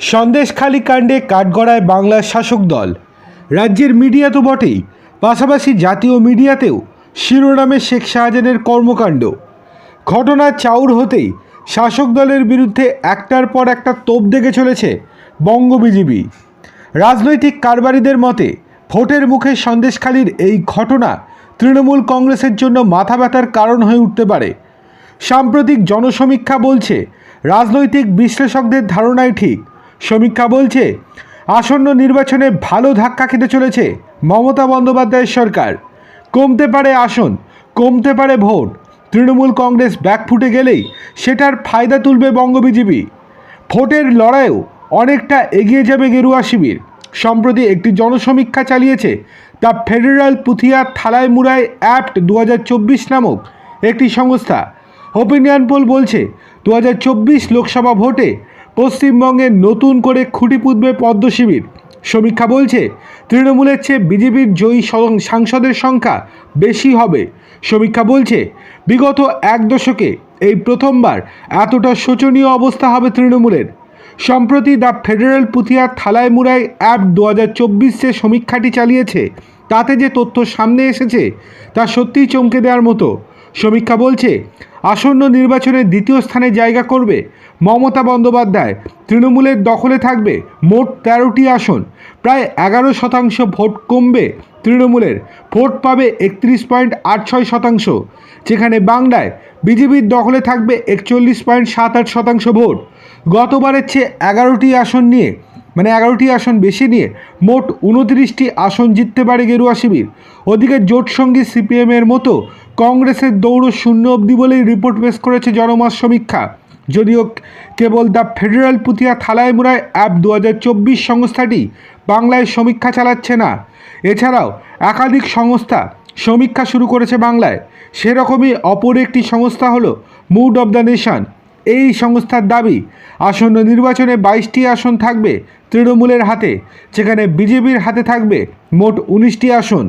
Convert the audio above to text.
সন্দেশখালী কাণ্ডে কাঠগড়ায় বাংলার শাসক দল। রাজ্যের মিডিয়া তো বটেই, পাশাপাশি জাতীয় মিডিয়াতেও শিরোনামে শেখ শাহজাহানের কর্মকাণ্ড। ঘটনা চাউর হতেই শাসক দলের বিরুদ্ধে একটার পর একটা তোপ দেখে চলেছে বঙ্গ বিজেপি। রাজনৈতিক কারবারিদের মতে, ভোটের মুখে সন্দেশখালীর এই ঘটনা তৃণমূল কংগ্রেসের জন্য মাথা ব্যথার কারণ হয়ে উঠতে পারে। সাম্প্রতিক জনসমীক্ষা বলছে, রাজনৈতিক বিশ্লেষকদের ধারণাই ঠিক সমীক্ষা বলছে, আসন্ন নির্বাচনে ভালো ধাক্কা খেতে চলেছে মমতা বন্দ্যোপাধ্যায়ের সরকার। কমতে পারে আসন, কমতে পারে ভোট। তৃণমূল কংগ্রেস ব্যাকফুটে গেলেই সেটার ফায়দা তুলবে বঙ্গ বিজেপি। ভোটের লড়াইও অনেকটা এগিয়ে যাবে গেরুয়া শিবির। সম্প্রতি একটি জনসমীক্ষা চালিয়েছে দ্য ফেডারাল পুথিয়া থালায় মুরাই অ্যাপ্ট দু হাজার চব্বিশ নামক একটি সংস্থা। ওপিনিয়ন পোল বলছে দু হাজার চব্বিশ লোকসভা ভোটে পশ্চিমবঙ্গে নতুন করে খুঁটি পুঁতবে পদ্ম শিবির। সমীক্ষা বলছে, তৃণমূলের চেয়ে বিজেপির জয়ী সাংসদের সংখ্যা বেশি হবে। সমীক্ষা বলছে, বিগত এক দশকে এই প্রথমবার এতটা শোচনীয় অবস্থা হবে তৃণমূলের। সম্প্রতি দ্য ফেডারেল পুথিয়া থালায় মুরাই অ্যাপ দু হাজার চব্বিশে সমীক্ষাটি চালিয়েছে। তাতে যে তথ্য সামনে এসেছে, তা সত্যিই চমকে দেওয়ার মতো। সমীক্ষা বলছে, আসন্ন নির্বাচনে দ্বিতীয় স্থানে জায়গা করবে মমতা বন্দ্যোপাধ্যায় তৃণমূলের দখলে থাকবে মোট তেরোটি আসন। প্রায় এগারো শতাংশ ভোট কমবে তৃণমূলের। ভোট পাবে একত্রিশ পয়েন্ট আট ছয় শতাংশ, যেখানে বাংলায় বিজেপির দখলে থাকবে একচল্লিশ পয়েন্ট সাত আট শতাংশ ভোট। গতবারের চেয়ে এগারোটি আসন নিয়ে মানে এগারোটি আসন বেশি নিয়ে মোট উনত্রিশটি আসন জিততে পারে গেরুয়া শিবির। ওদিকে জোটসঙ্গী সিপিএমের মতো কংগ্রেসের দৌড় শূন্য অবধি বলেই রিপোর্ট পেশ করেছে জনমত সমীক্ষা। যদিও কেবল দ্য ফেডারেল পুথিয়া থালায় মুরায় অ্যাপ দু হাজার চব্বিশ সংস্থাটি বাংলায় সমীক্ষা চালাচ্ছে না। এছাড়াও একাধিক সংস্থা সমীক্ষা শুরু করেছে বাংলায়। সেরকমই অপর একটি সংস্থা হলো মুড অব দ্য নেশন। এই সংস্থার দাবি, আসন্ন নির্বাচনে বাইশটি আসন থাকবে তৃণমূলের হাতে, যেখানে বিজেপির হাতে থাকবে মোট উনিশটি আসন।